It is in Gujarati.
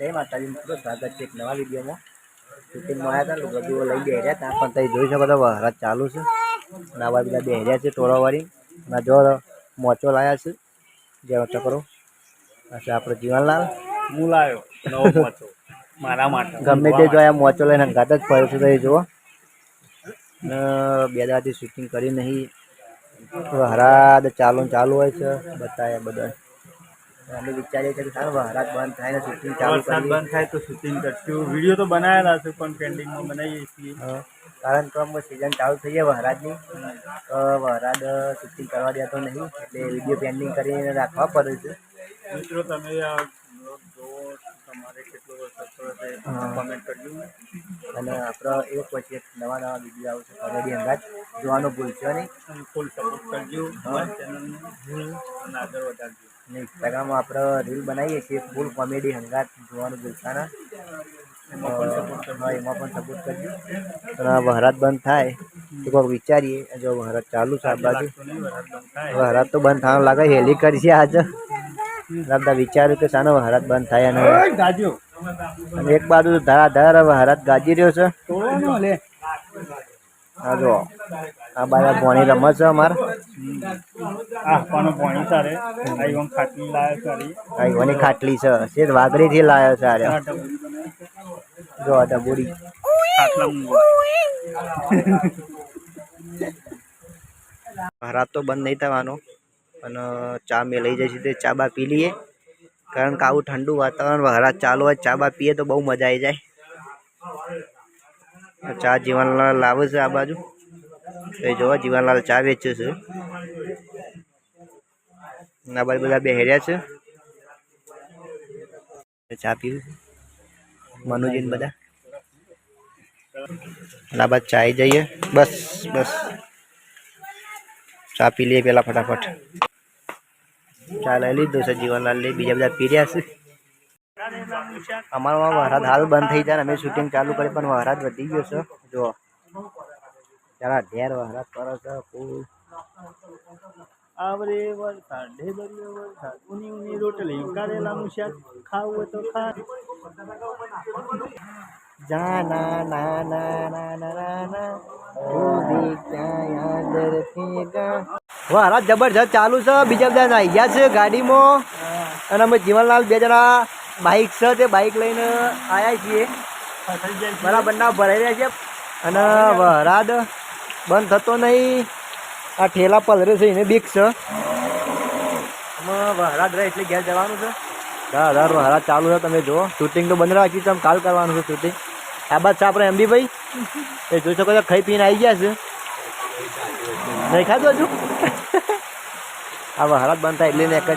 જય માતાજી મિત્રો સ્વાગત છે. એક નવા વિડીયોમાં શૂટિંગમાં આવ્યા હતા. બધું લઈ બેહ્યા ત્યાં પણ તમે જોઈ શકો તો વહરાજ ચાલુ છે. અને આવા બધા હેર્યા છે ટોળાવાળી. અને જો મોચો લાયા છે. જે ચકરો આ છે આપણો જીવનલાલ. હું લાવ્યો નવો પાછો મારા માટે. ગમે તે જો આ મોચો લઈને ઘાત જ ફરે છે તો એ જુઓ. ને બે દાદાથી શૂટિંગ કરી નહીં. હરાદ ચાલુ ચાલુ હોય છે. બતાવ્યા બધા. અમે વિચારીએ છીએ કે સારું વહરાદ બંધ થાય ને શૂટિંગ ચાલુ વરસાદ બંધ થાય તો શૂટિંગ કરશું. વીડિયો તો બનાવેલા છે પણ પેન્ડિંગમાં બનાવીએ છીએ. કારણ કે અમે સિઝન ચાલુ થઈ જાય વહરાજની તો વહરાજ શૂટિંગ કરવા દેતો નહીં એટલે વીડિયો પેન્ડિંગ કરીને રાખવા પડે છે. મિત્રો તમે આ vlog જોવો તમારે કેટલો સફળ કોમેન્ટ કરજો. અને આપણે એક પછી એક નવા નવા વીડિયો આવશે કોમેડી અંદાજ જોવાનું ભૂલશો નહીં. ફૂલ સપોર્ટ કરજો ચેનલને અને આગળ વધારજો. અને ઇન્સ્ટાગ્રામમાં આપણે રીલ બનાવીએ છીએ ફૂલ કોમેડી હંગાત જોવાનું ભૂલતાના એમાં પણ સપોર્ટ કરજો. પણ આ બંધ થાય તો કોઈક વિચારીએ જો વહરાત ચાલુ છે આ બાજુ. વહરાજ તો બંધ થવાનું લાગે હેલી કરશે આજે. બધા વિચાર્યું કે સાનો વહરાત બંધ થાય અને અને એક બાજુ તો ધરાધર હરાત ગાજી રહ્યો છે. હા જો આ બાજુ ભોણી રમત છે અમારે. આ પાનો પાણી તારે. આ ઈવન ખાટલી છે શેર વાઘરીથી લાવ્યો છે આર્યો આ ડબલી બનાવે જો આ ડબુડી. ખાટલા રાત તો બંધ નહીં થવાનો. અને ચા મેં લઈ જઈશું તે ચા બા પી લઈએ. કારણ કે આવું ઠંડુ વાતાવરણ વહરાત ચાલુ હોય, ચા બા પીએ તો બહુ મજા આવી જાય. ચા જીવનલાલ લાવે છે આ બાજુ. એ જોવો, જીવનલાલ ચા વેચે છે. આ બાજુ બધા બેહર્યા છે. ચા પીવું. મનુજીન બધા. આ બાજુ ચા જઈએ. બસ બસ. ચા પી લઈએ પેલા ફટાફટ. ચા લઈ લીધું છે જીવનલાલ બીજા બધા પી રહ્યા છે અમારો વહરાદ હાલ બંધ થઈ જાય અમે શૂટિંગ ચાલુ કરી પણ વરાદ વધી ગયો છે જો ચાલા ઢેર વહરાદ કરે છે ફૂલ આવરે વરસાદ ઢેબરિયો વરસાદ ઉની ઉની રોટલી કારેલાનું શાક ખાવું હોય તો ખા જા ના ના ના ના ના ના ના ક્યાં યાદ રખેગા વહરાદ જબરજસ્ત ચાલુ છે. બીજા બધા આવી ગયા છે ગાડીમાં. અને અમે જીવનલાલ બે જણા બાઇક છે તે બાઇક લઈને આવ્યા છીએ. બરાબર ના ભરાઈ રહ્યા છે. અને વરાદ બંધ થતો નહીં. આ ઠેલા પલરે છે, એને બીક છે. વરાદ રહે એટલે ઘેર જવાનું છે. દાદા વરાદ ચાલુ છે, તમે જુઓ. શૂટિંગ તો બંધ રાખી છે કાલ કરવાનું છે શૂટિંગ આ બાદ છે આપણે એમબી ભાઈ. એ જોઈ શકો છો, ખાઈ પીને આવી ગયા છે. નહીં ખાધું હજુ? આ વરાદ બંધ થાય એટલે મેં કરી